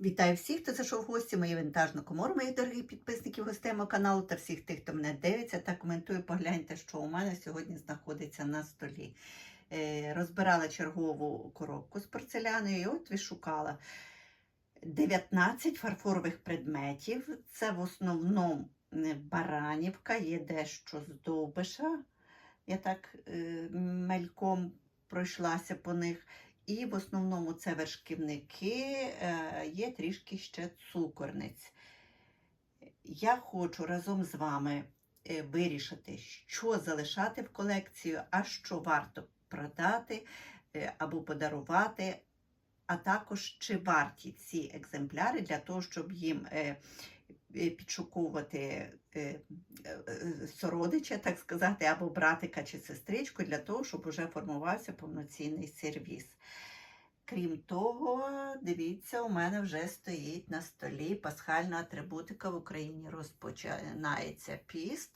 Вітаю всіх, хто зайшов в гості в мою вінтажну комору, моїх дорогих підписників, гостей мого каналу та всіх тих, хто мене дивиться та коментує. Погляньте, що у мене сьогодні знаходиться на столі. Е, Розбирала чергову коробку з порцеляною і от вишукала 19 фарфорових предметів. Це в основному е, баранівка, є дещо з довбиша. Я так е, мельком пройшлася по них. І в основному це вершківники, е, є трішки ще цукорниць. Я хочу разом з вами е, вирішити, що залишати в колекцію, а що варто продати е, або подарувати, а також чи варті ці екземпляри для того, щоб їм підшуковувати е, е, сородича, так сказати, або братика чи сестричку, для того, щоб вже формувався повноцінний сервіс. Крім того, дивіться, у мене вже стоїть на столі пасхальна атрибутика в Україні. Розпочинається піст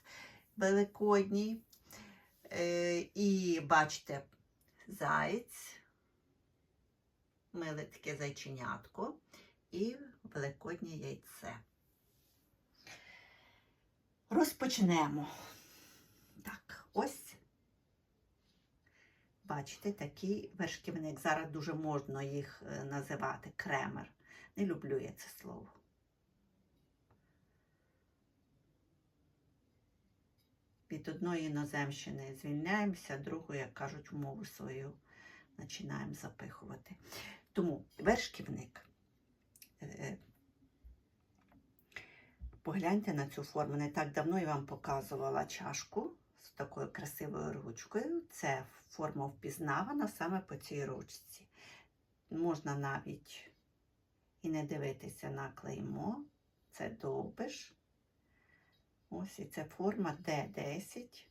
великодній. Е, і бачите, заєць, миле таке зайченятко і великоднє яйце. Розпочнемо. Так, ось Бачите, такий вершківник. Зараз дуже можна їх е, називати кремер. Не люблю я це слово. Від одної іноземщини звільняємося, другу, як кажуть, мову свою починаємо запихувати. Тому вершківник. Погляньте на цю форму. Не так давно я вам показувала чашку з такою красивою ручкою. Це форма впізнавана саме по цій ручці. Можна навіть і не дивитися на клеймо. Це довбиш. Ось і це форма Д10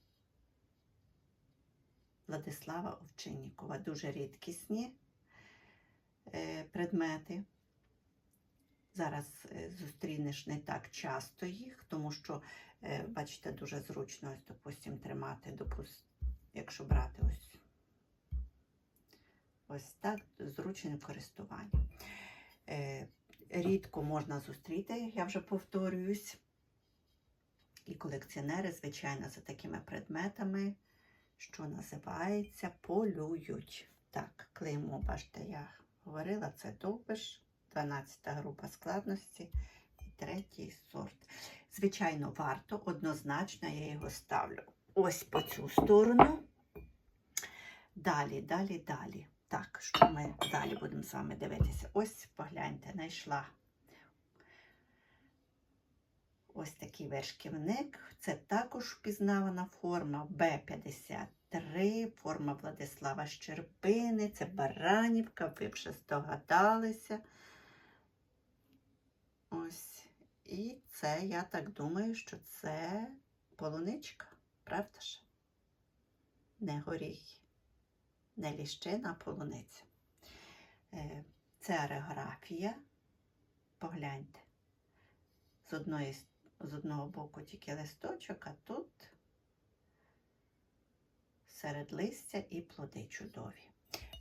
Владислава Овчиннікова. Дуже рідкісні е, предмети. Зараз е, зустрінеш не так часто їх, тому що, е, бачите, дуже зручно, ось, допустим, тримати, допустим, якщо брати ось ось так, зручне користування. Е, Рідко можна зустріти, я вже повторююсь. І колекціонери, звичайно, за такими предметами, що називається, полюють. Так, клеймо, бачите, я говорила, це довбиш. 12 група складності і третій сорт. Звичайно, варто, однозначно я його ставлю ось по цю сторону. Далі, далі, далі. Так, що ми далі будемо з вами дивитися? Ось, погляньте, знайшла ось такий вершківник. Це також впізнавана форма Б-53, форма Владислава Щербини, це Баранівка, ви вже здогадалися. Ось. І це, я так думаю, що це полуничка, правда ж? Не горіхи, не ліщина, а полуниця. Е, Це ореграфія. Погляньте. З, одної, з одного боку тільки листочок, а тут серед листя і плоди чудові.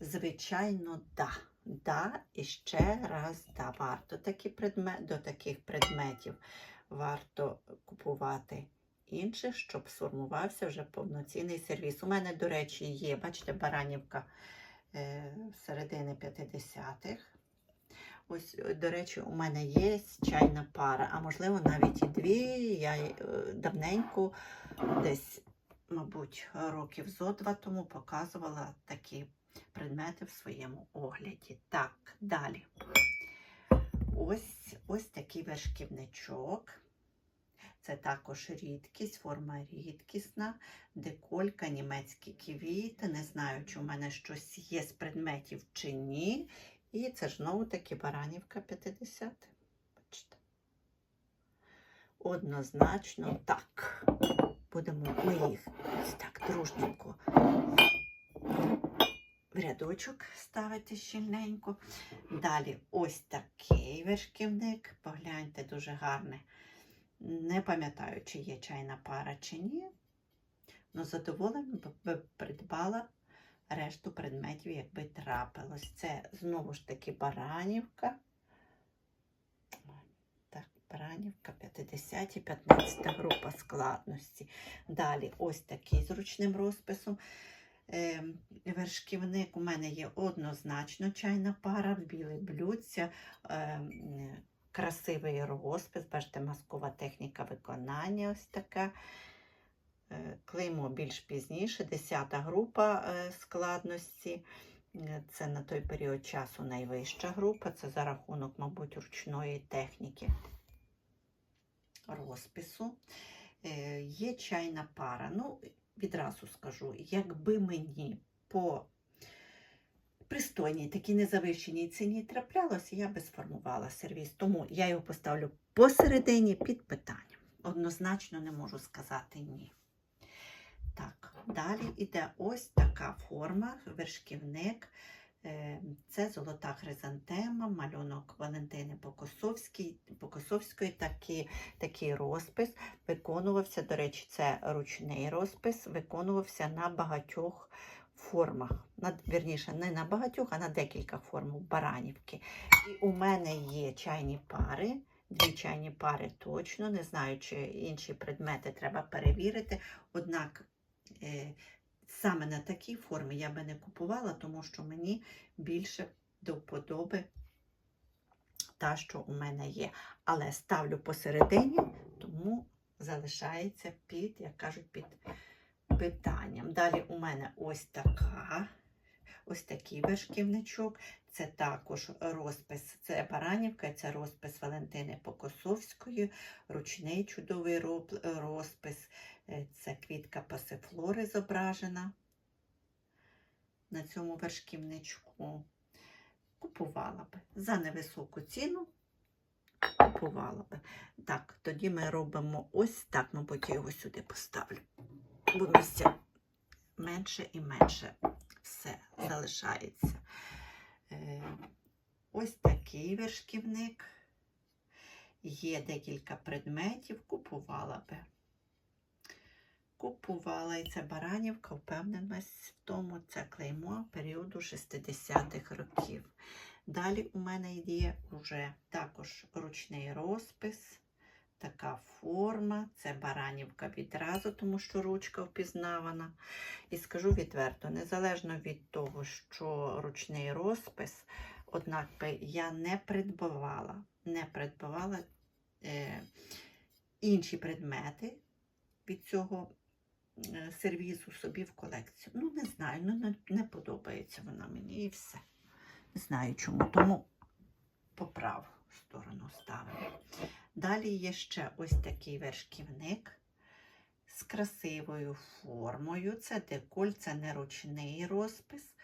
Звичайно, да. Да, і ще раз, да, варто такі предмет, до таких предметів варто купувати інших, щоб сформувався вже повноцінний сервіс. У мене, до речі, є, бачите, баранівка е, середини 50-х. Ось, до речі, у мене є чайна пара, а можливо навіть і дві. Я е, давненько, десь, мабуть, років зо два тому показувала такі предмети в своєму огляді. Так, далі. Ось ось такий вершківничок. Це також рідкість, форма рідкісна, деколька, німецькі квіти. Не знаю, чи в мене щось є з предметів чи ні. І це ж знову таки баранівка 50. Бачите? Однозначно так. Будемо ми їх ось так дружненько в рядочок ставити щільненько. Далі ось такий вершківник. Погляньте, дуже гарний. Не пам'ятаю, чи є чайна пара, чи ні. але задоволена би придбала решту предметів, якби трапилось. Це знову ж таки баранівка. Так, Баранівка 50 і 15 група складності. Далі ось такий з ручним розписом. Е, вершківник у мене є однозначно чайна пара, біле блюдця, е, красивий розпис, бачите, маскова техніка виконання ось така. Е, Клеймо більш пізніше, 10 група е, складності. Е, Це на той період часу найвища група, це за рахунок, мабуть, ручної техніки розпису. Є чайна пара. Ну, відразу скажу, якби мені по пристойній, такій незавищеній ціні траплялося, я би сформувала сервіс. Тому я його поставлю посередині під питанням. Однозначно не можу сказати ні. Так, далі йде ось така форма, вершківник. Е, Це золота хризантема, малюнок Валентини Покосовської, такий, такий розпис. Виконувався, до речі, це ручний розпис, виконувався на багатьох формах. На, вірніше, не на багатьох, а на декілька форм баранівки. І у мене є чайні пари. Дві чайні пари точно, не знаю, чи інші предмети треба перевірити. Однак е, саме на такій формі я би не купувала, тому що мені більше до вподоби та, що у мене є. Але ставлю посередині, тому залишається під, як кажуть, під питанням. Далі у мене ось така. Ось такий вершківничок. Це також розпис, це Баранівка, це розпис Валентини Покосовської, ручний чудовий розпис. Е, Це квітка пасифлори зображена на цьому вершківничку. Купувала би за невисоку ціну. Купувала би. Так, тоді ми робимо ось так, мабуть, я його сюди поставлю. Бо місця менше і менше все залишається. Е, Ось такий вершківник. Є декілька предметів, купувала би. Купувала і це Баранівка, впевненість в тому, це клеймо періоду 60-х років. Далі у мене є вже також ручний розпис, така форма. Це Баранівка відразу, тому що ручка впізнавана. І скажу відверто, незалежно від того, що ручний розпис, однак я не придбавала, не придбавала е, інші предмети від цього сервізу собі в колекцію. Ну, не знаю, ну не, не подобається вона мені і все. Не знаю чому, тому по праву сторону ставимо. Далі є ще ось такий вершківник з красивою формою. Це деколь, це не ручний розпис.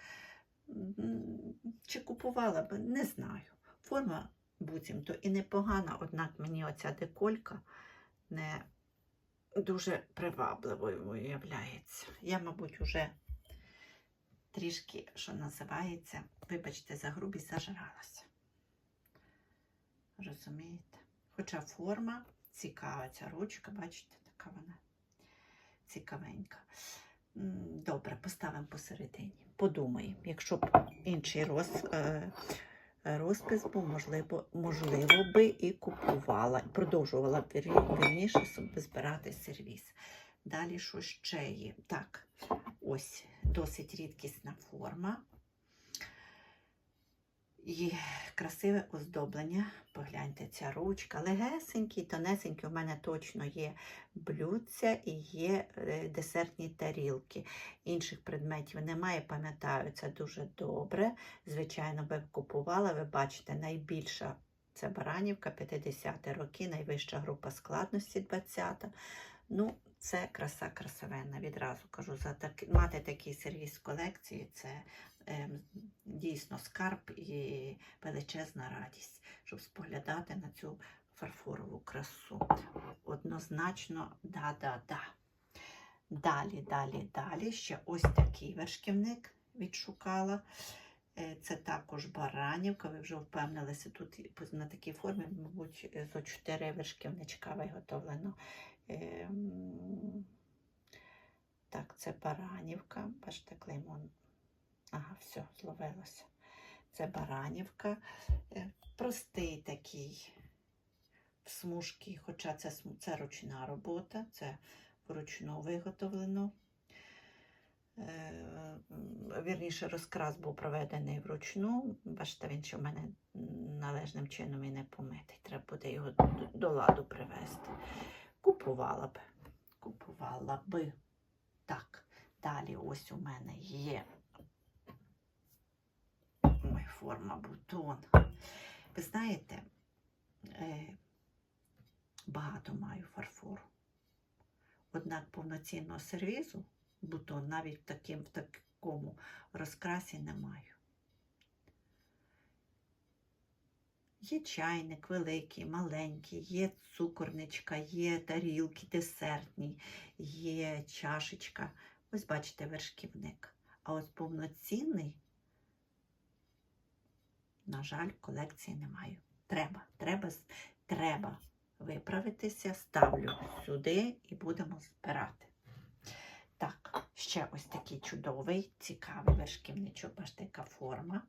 Чи купувала б, не знаю. Форма буцімто і непогана, однак мені оця деколька не дуже привабливою виявляється. Я, мабуть, уже трішки, що називається, вибачте, за грубість зажралася. Розумієте? Хоча форма цікава, ця ручка, бачите, така вона цікавенька. Добре, поставимо посередині. Подумаємо, якщо б інший роз, е, розпис бо можливо, можливо би і купувала, продовжувала б вір- вірніше збирати сервіс. Далі що ще є? Так, ось досить рідкісна форма. І красиве оздоблення. Погляньте, ця ручка. Легесенький, тонесенький. У мене точно є блюдця і є е, десертні тарілки. Інших предметів немає, пам'ятаю, це дуже добре. Звичайно, би купувала, ви бачите, найбільша це Баранівка, 50 роки, найвища група складності 20. Ну, це краса красивенна. Відразу кажу, за так, мати такий сервіс колекції це дійсно скарб і величезна радість, щоб споглядати на цю фарфорову красу. Однозначно, да-да-да. Далі, далі, далі. Ще ось такий вершківник відшукала. Е, Це також баранівка. Ви вже впевнилися, тут на такій формі, мабуть, зо чотири вершківничка виготовлено. Ем, Так, це баранівка. Бачите, клеймон. Ага, все, зловилося. Це баранівка. Е, Простий такий в смужки, хоча це, це ручна робота, це вручну виготовлено. Е, Вірніше, розкрас був проведений вручну. Бачите, він ще в мене належним чином і не помитий. Треба буде його до- ладу привезти. Купувала б. Купувала би. Так, далі ось у мене є. Форма бутон. Ви знаєте, е, багато маю фарфору. Однак повноцінного сервізу бутон навіть таким, в такому розкрасі не маю. Є чайник великий, маленький, є цукорничка, є тарілки десертні, є чашечка. Ось бачите вершківник. А ось повноцінний, на жаль, колекції не маю. Треба, треба, треба виправитися, ставлю сюди і будемо збирати. Так, ще ось такий чудовий, цікавий вершківничок, бачите, яка форма.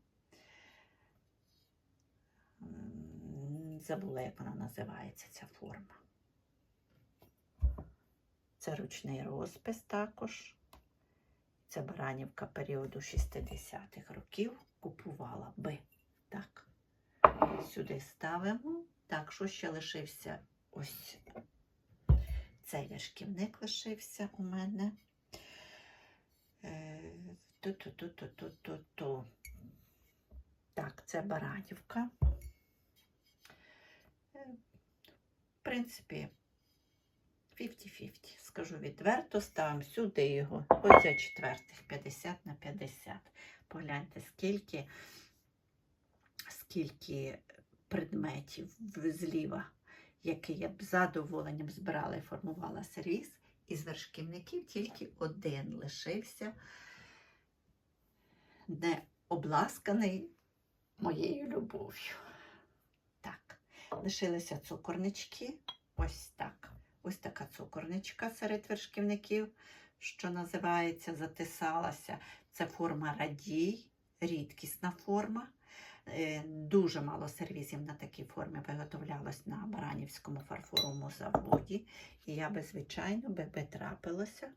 Забула, як вона називається, ця форма. Це ручний розпис також. Це баранівка періоду 60-х років. Купувала би. Так. Сюди ставимо. Так, що ще лишився? Ось цей вершківник лишився у мене. Е, Ту-ту-ту-ту-ту-ту-ту. Так, це баранівка. Е, В принципі, 50-50, скажу відверто, ставимо сюди його. Оця четвертих 50 на 50. Погляньте, скільки, скільки предметів зліва, які я б задоволенням збирала і формувала сервіс. Із вершківників тільки один лишився, не обласканий моєю любов'ю. Так, лишилися цукорнички. Ось так. Ось така цукорничка серед вершківників, що називається, затисалася. Це форма радій, рідкісна форма. Е, Дуже мало сервізів на такій формі виготовлялось на Баранівському фарфоровому заводі. І я би, звичайно, би, трапилося,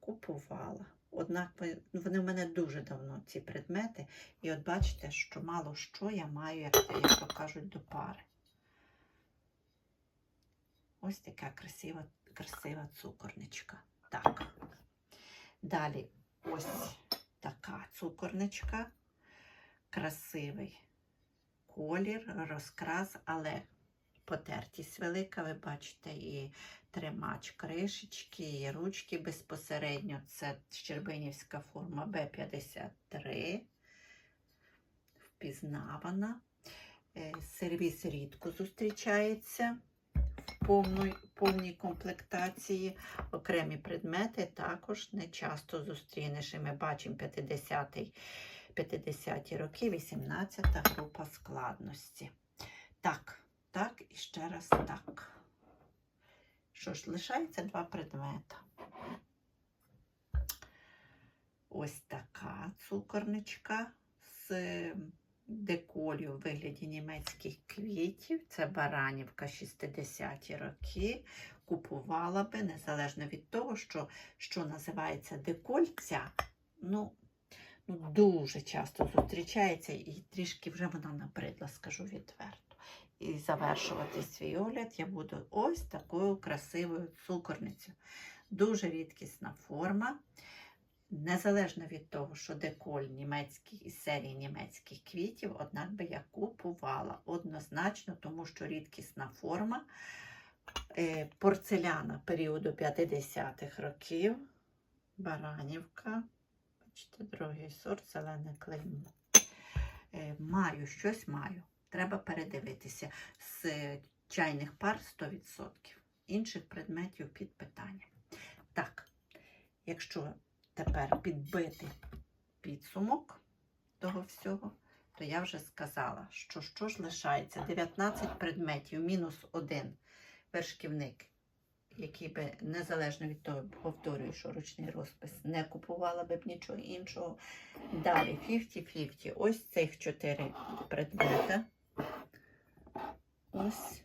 купувала. Однак вони в мене дуже давно ці предмети. І от бачите, що мало що я маю, як, як то кажуть, до пари. Ось така красива, красива цукорничка. Так. Далі ось така цукорничка. Красивий колір, розкрас, але потертість велика. Ви бачите, і тримач кришечки, і ручки безпосередньо. Це Щербинівська форма Б53. Впізнавана. Е, Сервіс рідко зустрічається в повної- повній комплектації. Окремі предмети також не часто зустрінеш. І ми бачимо 50-й 50-ті роки, 18-та група складності. Так, так і ще раз так. Що ж, лишається два предмета. Ось така цукорничка з деколю у вигляді німецьких квітів. Це Баранівка 60-ті роки. Купувала би, незалежно від того, що, що називається декольця. Ну, дуже часто зустрічається і трішки вже вона набридла, скажу відверто. І завершувати свій огляд я буду ось такою красивою цукорницею. Дуже рідкісна форма. Незалежно від того, що деколь німецький із серії німецьких квітів, однак би я купувала однозначно, тому що рідкісна форма е, порцеляна періоду 50-х років, Баранівка. Бачите, другий сорт, зелене клеймо. Е, Маю, щось маю. Треба передивитися. З чайних пар 100%. Інших предметів під питанням. Так, якщо тепер підбити підсумок того всього, то я вже сказала, що що ж лишається? 19 предметів, мінус один вершківник, які би незалежно від того, повторюю, що ручний розпис не купувала би б нічого іншого. Далі 50-50. Ось цих чотири предмети. Ось.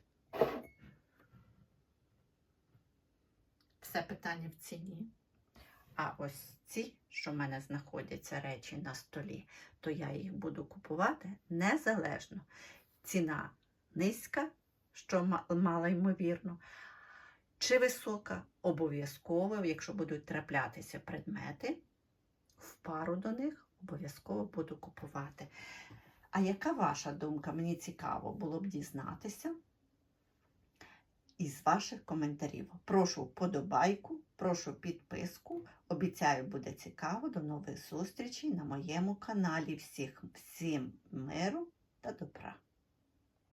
Все питання в ціні. А ось ці, що в мене знаходяться речі на столі, то я їх буду купувати незалежно. Ціна низька, що мало ймовірно чи висока, обов'язково, якщо будуть траплятися предмети, в пару до них обов'язково буду купувати. А яка ваша думка? Мені цікаво було б дізнатися із ваших коментарів. Прошу вподобайку, прошу підписку. Обіцяю, буде цікаво. До нових зустрічей на моєму каналі. Всіх, всім миру та добра.